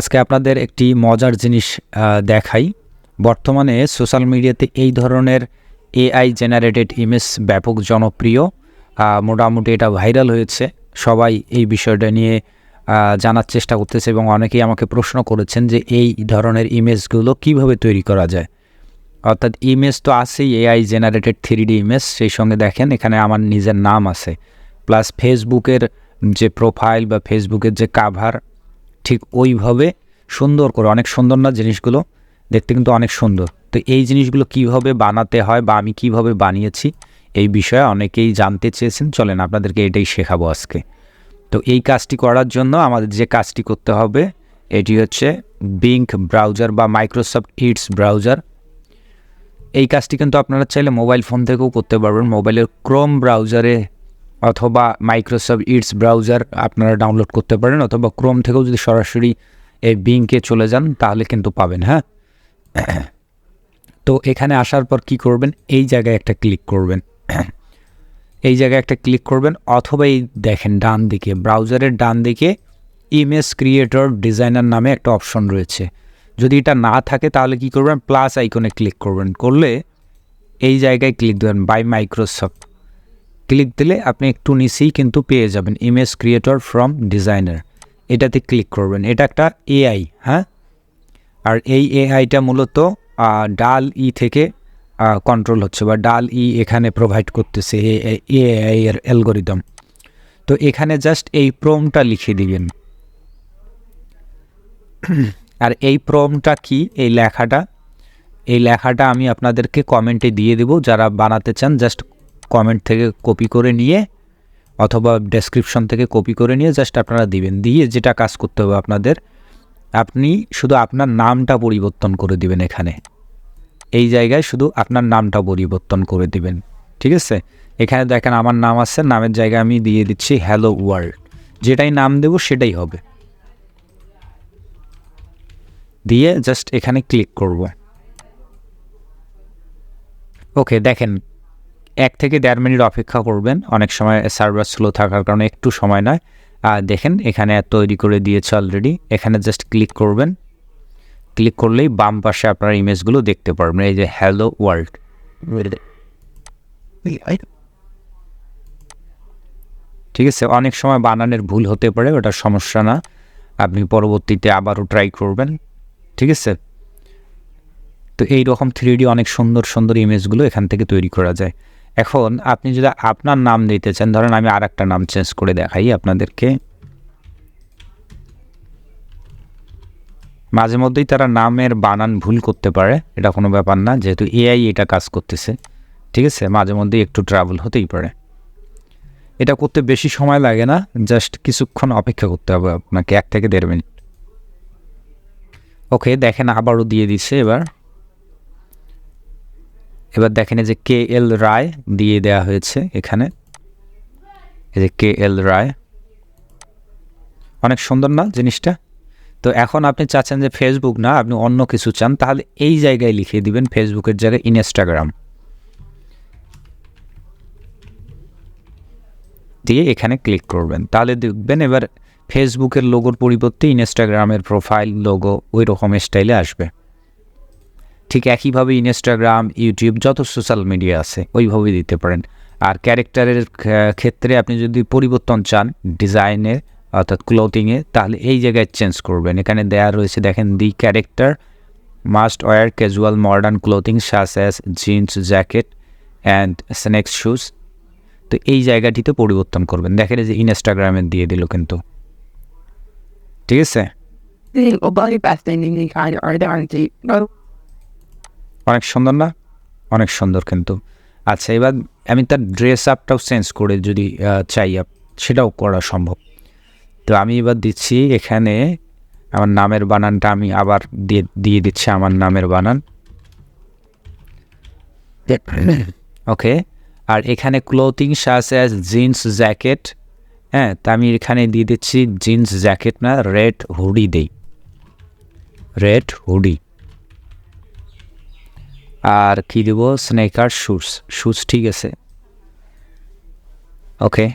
আজকে আপনাদের একটি মজার জিনিস দেখাই। বর্তমানে সোশ্যাল মিডিয়াতে এই ধরনের এআই জেনারেটেড ইমেজ ব্যাপক জনপ্রিয়। মোটামুটি এটা ভাইরাল হয়েছে। সবাই এই বিষয়টা নিয়ে জানার চেষ্টা করতেছে এবং অনেকেই আমাকে প্রশ্ন করেছেন যে এই ধরনের ইমেজগুলো কীভাবে তৈরি করা যায়। অর্থাৎ ইমেজ তো আছেই, এআই জেনারেটেড থ্রি ইমেজ, সেই সঙ্গে দেখেন এখানে আমার নিজের নাম আছে। প্লাস ফেসবুকের যে প্রোফাইল বা ফেসবুকের যে কাভার ঠিক ওইভাবে সুন্দর করে, অনেক সুন্দর না জিনিসগুলো? দেখতে কিন্তু অনেক সুন্দর। তো এই জিনিসগুলো কীভাবে বানাতে হয় বা আমি কীভাবে বানিয়েছি, এই বিষয়ে অনেকেই জানতে চেয়েছেন। চলেন আপনাদেরকে এটাই শেখাবো আজকে। তো এই কাজটি করার জন্য আমাদের যে কাজটি করতে হবে, এটি হচ্ছে বিঙ্ক ব্রাউজার বা মাইক্রোসফট ইটস ব্রাউজার এই কাজটি কিন্তু আপনারা চাইলে মোবাইল ফোন থেকেও করতে পারবেন। মোবাইলের ক্রোম ব্রাউজারে অথবা মাইক্রোসফট ইটস ব্রাউজার আপনারা ডাউনলোড করতে পারেন, অথবা ক্রোম থেকেও যদি সরাসরি এই বিঙ্কে চলে যান, তাহলে কিন্তু পাবেন হ্যাঁ? তো এখানে আসার পর কি করবেন? এই জায়গায় একটা ক্লিক করবেন। এই জায়গায় একটা ক্লিক করবেন, অথবা এই দেখেন ডান দিকে ব্রাউজারের ডান দিকে ইমেজ ক্রিয়েটর ডিজাইনার নামে একটা অপশন রয়েছে। যদি এটা না থাকে, তাহলে কি করবেন? প্লাস আইকনে ক্লিক করবেন। করলে এই জায়গায় ক্লিক দেবেন বাই মাইক্রোসফট ক্লিক দিলে আপনি একটু নিচেই কিন্তু পেয়ে যাবেন ইমেজ ক্রিয়েটর ফ্রম ডিজাইনার এটাতে ক্লিক করবেন। এটা একটা এআই হ্যাঁ? আর এই এআইটা মূলত ডাল ই থেকে কন্ট্রোল হচ্ছে বা ডাল ই এখানে প্রোভাইড করতেছে এআই এর অ্যালগোরিদম তো এখানে জাস্ট এই প্রোমটা লিখে দিবেন। আর এই প্রোমটা কি? এই লেখাটা। এই লেখাটা আমি আপনাদেরকে কমেন্টে দিয়ে দেব। যারা বানাতে চান জাস্ট কমেন্ট থেকে কপি করে নিয়ে অথবা ডেসক্রিপশন থেকে কপি করে নিয়ে জাস্ট আপনারা দিবেন। দিয়ে যেটা কাজ করতে হবে আপনাদের, আপনি শুধু আপনার নামটা পরিবর্তন করে দিবেন এখানে। এই জায়গায় শুধু আপনার নামটা পরিবর্তন করে দিবেন। ঠিক আছে? এখানে দেখেন আমার নাম আছে, নামের জায়গায় আমি দিয়ে দিচ্ছি হ্যালো ওয়ার্ল্ড যেটাই নাম দেব সেটাই হবে। দিয়ে জাস্ট এখানে ক্লিক করব। ওকে দেখেন এক থেকে দেড় মিনিট অপেক্ষা করবেন। অনেক সময় সার্ভার স্লো থাকার কারণে একটু সময় নয়। আর দেখেন, এখানে তৈরি করে দিয়েছে অলরেডি এখানে জাস্ট ক্লিক করবেন। ক্লিক করলেই বাম পাশে আপনার ইমেজগুলো দেখতে পারবেন। এই যে হ্যালো ওয়ার্ল্ড ঠিক আছে, অনেক সময় বানানের ভুল হতে পারে, ওটা সমস্যা না। আপনি পরবর্তীতে আবারও ট্রাই করবেন। ঠিক আছে? তো এই রকম থ্রি অনেক সুন্দর সুন্দর ইমেজগুলো এখান থেকে তৈরি করা যায়। এখন আপনি যদি আপনার নাম দিতে চান, ধরেন আমি আর একটা নাম চেঞ্জ করে দেখাই আপনাদেরকে। মাঝে মধ্যেই তারা নামের বানান ভুল করতে পারে, এটা কোনো ব্যাপার না, যেহেতু এআই এটা কাজ করতেছে, ঠিক আছে? মাঝে মধ্যেই একটু ট্রাভেল হতেই পারে। এটা করতে বেশি সময় লাগে না জাস্ট কিছুক্ষণ অপেক্ষা করতে হবে আপনাকে, এক থেকে দেড় মিনিট। ওকে দেখেন আবারও দিয়ে দিচ্ছে এবার। এবার দেখেন যে কে এল রায় দিয়ে দেওয়া হয়েছে এখানে। এই যে কে এল রায়। অনেক সুন্দর না জিনিসটা? তো এখন আপনি চাচ্ছেন যে ফেসবুক না, আপনি অন্য কিছু চান, তাহলে এই জায়গায় লিখিয়ে দিবেন ফেসবুকের জায়গায় ইনস্টাগ্রাম দিয়ে এখানে ক্লিক করবেন। তাহলে দেখবেন এবার ফেসবুকের লোগোর পরিবর্তে ইনস্টাগ্রামের প্রোফাইল লোগো ওই রকম স্টাইলে আসবে। ঠিক একইভাবে ইনস্টাগ্রাম ইউটিউব যত সোশ্যাল মিডিয়া আছে, ওইভাবেই দিতে পারেন। আর ক্যারেক্টারের ক্ষেত্রে আপনি যদি পরিবর্তন চান ডিজাইনের অর্থাৎ ক্লোথিংয়ে তাহলে এই জায়গায় চেঞ্জ করবেন। এখানে দেয়া রয়েছে, দেখেন the character must wear casual modern clothing such as jeans jacket and sneakers shoes তো এই জায়গাটিতে পরিবর্তন করবেন। দেখেন যে ইনস্টাগ্রামে দিয়ে দিল কিন্তু। ঠিক আছে? অনেক সুন্দর না? অনেক সুন্দর কিন্তু। আচ্ছা এবার আমি তার ড্রেস আপটাও চেঞ্জ করে যদি চাই, আপ, সেটাও করা সম্ভব। তো আমি এবার দিচ্ছি এখানে আমার নামের বানানটা আমি আবার দিয়ে দিয়ে দিচ্ছি আমার নামের বানান। ওকে আর এখানে clothing such as jeans jacket হ্যাঁ তা আমি এখানে দিয়ে দিচ্ছি জিন্স জ্যাকেট না রেড হুডি দেই। রেড হুডি আর কি দেব? স্নেকার শুজ শুজ ঠিক আছে. ওকে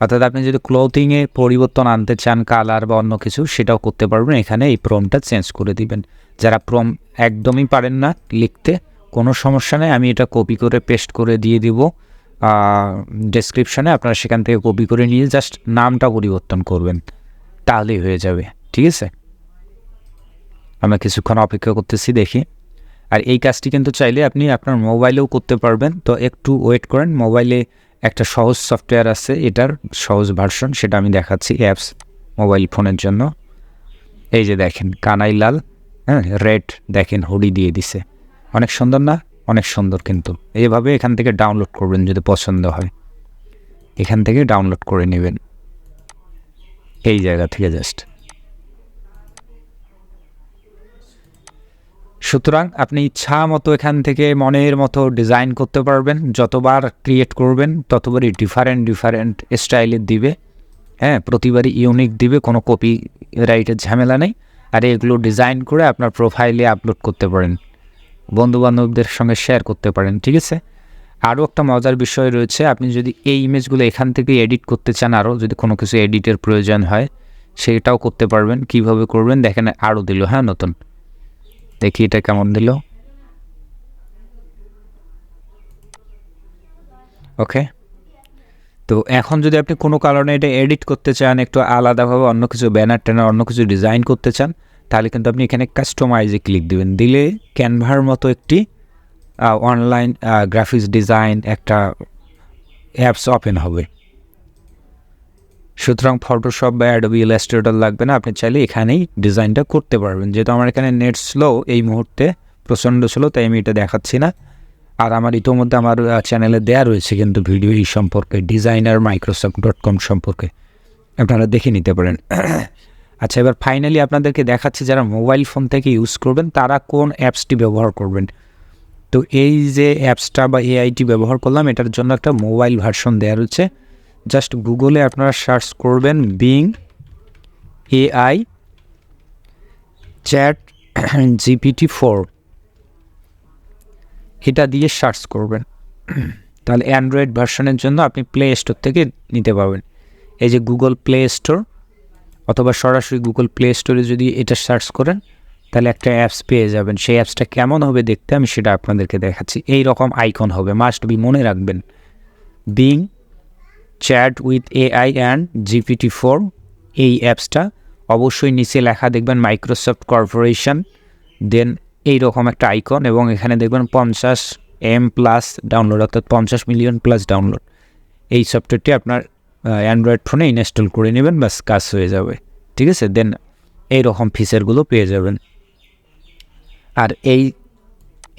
অর্থাৎ আপনি যদি ক্লোথিংয়ে পরিবর্তন আনতে চান কালার বা অন্য কিছু, সেটাও করতে পারবেন। এখানে এই প্রমটা চেঞ্জ করে দিবেন। যারা প্রম একদমই পারেন না লিখতে, কোনো সমস্যা নেই। আমি এটা কপি করে পেস্ট করে দিয়ে দিব। ডেসক্রিপশানে আপনারা সেখান থেকে কপি করে নিয়ে জাস্ট নামটা পরিবর্তন করবেন। তাহলেই হয়ে যাবে। ঠিক আছে? আমরা কিছুক্ষণ অপেক্ষা করতেছি দেখি। আর এই কাজটি কিন্তু চাইলে আপনি আপনার মোবাইলেও করতে পারবেন। তো একটু ওয়েট করেন, মোবাইলে একটা সহজ সফটওয়্যার আছে, এটার সহজ ভার্সন সেটা আমি দেখাচ্ছি অ্যাপস মোবাইল ফোনের জন্য। এই যে দেখেন, কানাই লাল হ্যাঁ রেড দেখেন, হুডি দিয়ে দিছে। অনেক সুন্দর না? অনেক সুন্দর কিন্তু। এইভাবে এখান থেকে ডাউনলোড করবেন যদি পছন্দ হয়। এখান থেকে ডাউনলোড করে নেবেন। এই জায়গা থেকে জাস্ট। সুতরাং আপনি ইচ্ছা মতো এখান থেকে মনের মতো ডিজাইন করতে পারবেন, যতবার ক্রিয়েট করবেন, ততবারই ডিফারেন্ট ডিফারেন্ট স্টাইলের দিবে। হ্যাঁ প্রতিবারই ইউনিক দিবে, কোনো কপি রাইটের ঝামেলা নেই। আর এগুলো ডিজাইন করে আপনার প্রোফাইলে আপলোড করতে পারেন। বন্ধুবান্ধবদের সঙ্গে শেয়ার করতে পারেন, ঠিক আছে? আরও একটা মজার বিষয় রয়েছে, আপনি যদি এই ইমেজগুলো এখান থেকে এডিট করতে চান আরও, যদি কোনো কিছু এডিটের প্রয়োজন হয়, সেটাও করতে পারবেন। কীভাবে করবেন, দেখেন, আরও দিল হ্যাঁ নতুন। দেখি এটা কেমন দিল। ওকে তো এখন যদি আপনি কোনো কারণে এটা এডিট করতে চান, একটু আলাদাভাবে অন্য কিছু ব্যানার ট্যানার অন্য কিছু ডিজাইন করতে চান, তাহলে কিন্তু আপনি এখানে কাস্টমাইজে ক্লিক দিবেন। দিলে ক্যানভার মতো একটি অনলাইন গ্রাফিক্স ডিজাইন একটা অ্যাপস ওপেন হবে। সুতরাং ফটোশপ বা অ্যাডোবি ইলাস্ট্রেটর লাগবে না। আপনি চাইলে এখানেই ডিজাইনটা করতে পারবেন। যেহেতু আমার এখানে নেট স্লো এই মুহূর্তে প্রচণ্ড স্লো তাই আমি এটা দেখাচ্ছি না। আর আমার ইতোমধ্যে আমার চ্যানেলে দেয়া রয়েছে কিন্তু ভিডিও এই সম্পর্কে ডিজাইনার মাইক্রোসফট ডট কম সম্পর্কে। আপনারা দেখে নিতে পারেন। আচ্ছা এবার ফাইনালি আপনাদেরকে দেখাচ্ছি যারা মোবাইল ফোন থেকে ইউজ করবেন, তারা কোন অ্যাপসটি ব্যবহার করবেন। তো এই যে অ্যাপসটা বা এআইটি ব্যবহার করলাম, এটার জন্য একটা মোবাইল ভার্সন দেওয়া রয়েছে। জাস্ট গুগলে আপনারা সার্চ করবেন Bing AI chat GPT four. এটা দিয়ে সার্চ করবেন। তাহলে অ্যান্ড্রয়েড ভার্সনের জন্য আপনি প্লে স্টোর থেকে নিতে পারবেন। এই যে গুগল প্লে স্টোর অথবা সরাসরি গুগল প্লে স্টোরে যদি এটা সার্চ করেন, তাহলে একটা অ্যাপস পেয়ে যাবেন। সেই অ্যাপসটা কেমন হবে দেখতে আমি সেটা আপনাদেরকে দেখাচ্ছি। এই রকম আইকন হবে, মাস্ট বি মনে রাখবেন। Bing chat with AI and GPT four এই অ্যাপসটা। অবশ্যই নিচে লেখা দেখবেন মাইক্রোসফট কর্পোরেশন। দেন এই রকম একটা আইকন এবং এখানে দেখবেন পঞ্চাশ এম প্লাস ডাউনলোড, অর্থাৎ পঞ্চাশ মিলিয়ন প্লাস ডাউনলোড। এই সফটওয়্যারটি আপনার অ্যান্ড্রয়েড ফোনে ইনস্টল করে নেবেন, ব্যাস, কাজ হয়ে যাবে। ঠিক আছে? দেন এই রকম ফিচারগুলো পেয়ে যাবেন। আর এই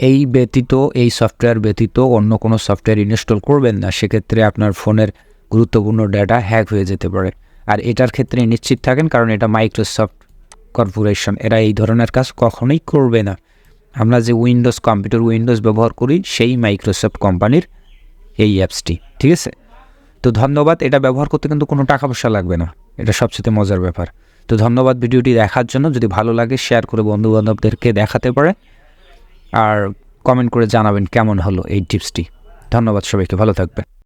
এই ব্যতীত, এই সফটওয়্যার ব্যতীত অন্য কোনো সফটওয়্যার ইনস্টল করবেন না। সেক্ষেত্রে আপনার ফোনের গুরুত্বপূর্ণ ডেটা হ্যাক হয়ে যেতে পারে। আর এটার ক্ষেত্রে নিশ্চিত থাকেন কারণ এটা মাইক্রোসফট কর্পোরেশন এরা এই ধরনের কাজ কখনোই করবে না। আমরা যে উইন্ডোজ কম্পিউটার উইন্ডোজ ব্যবহার করি, সেই মাইক্রোসফট কোম্পানির এই অ্যাপসটি ঠিক আছে? তো ধন্যবাদ, এটা ব্যবহার করতে কিন্তু কোনো টাকা পয়সা লাগবে না। এটা সবচেয়ে মজার ব্যাপার। তো ধন্যবাদ ভিডিওটি দেখার জন্য। যদি ভালো লাগে শেয়ার করে বন্ধুবান্ধবদেরকে দেখাতে পারে। আর কমেন্ট করে জানাবেন কেমন হলো এই টিপসটি ধন্যবাদ সবাইকে, ভালো থাকবেন।